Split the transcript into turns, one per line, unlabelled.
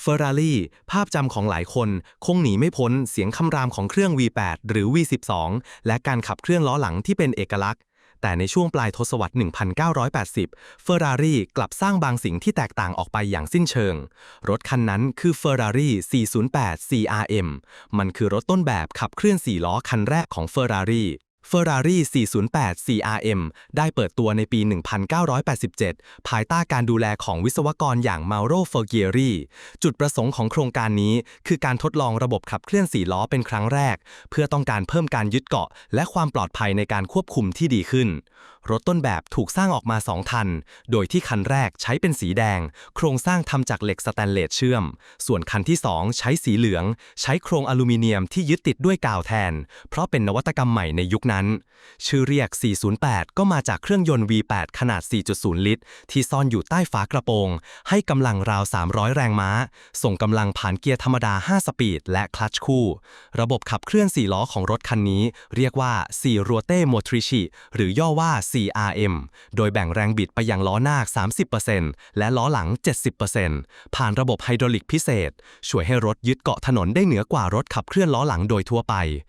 เฟอร์รารี่ภาพจำของหลายคน คงหนีไม่พ้นเสียงคำรามของเครื่อง V8 หรือ V12 และการขับเคลื่อนล้อหลังที่เป็นเอกลักษณ์ แต่ในช่วงปลายทศวรรษ 1980 เฟอร์รารี่กลับสร้างบางสิ่งที่แตกต่างออกไปอย่างสิ้นเชิง รถคันนั้นคือ Ferrari 408 CRM มันคือรถต้นแบบขับเคลื่อน4ล้อคันแรกของ Ferrari Ferrari 408 CRM ได้เปิดตัวในปี 1987 ภายใต้การดูแลของวิศวกรอย่างมาโรเฟอร์เกียรีจุดประสงค์ของโครงการนี้ คือการทดลองระบบขับเคลื่อนสีล้อเป็นครั้งแรก เพื่อต้องการเพิ่มการยึดเกาะ และความปลอดภัยในการควบคุมที่ดีขึ้น รถต้นแบบถูกสร้างออกมา2ทัน โดยที่คันแรกใช้เป็นสีแดง โครงสร้างทำจากเหล็กสแตนเลสเชื่อม ส่วนคันที่2ใช้สีเหลือง ใช้โครงอลูมิเนียมที่ยึดติดด้วยกาวแทน เพราะเป็นนวัตกรรมใหม่ในยุคนั้น ชื่อเรียก 408 ก็มาจากเครื่องยนต์ V8 ขนาด 4.0 ลิตร ที่ซ่อนอยู่ใต้ฝากระโปรง ให้กำลังราว 300 แรงม้า ส่งกำลังผ่านเกียร์ธรรมดา 5 สปีด และคลัตช์คู่ ระบบขับเคลื่อน4ล้อของรถคันนี้ เรียกว่า4 Ruote Motrici หรือย่อว่า CRM โดยแบ่งแรงบิดไปยังล้อหน้า 30%และล้อหลัง 70%ผ่านระบบไฮดรอลิกพิเศษ ช่วยให้รถยึดเกาะถนนได้เหนือกว่ารถขับเคลื่อนล้อหลังโดยทั่วไป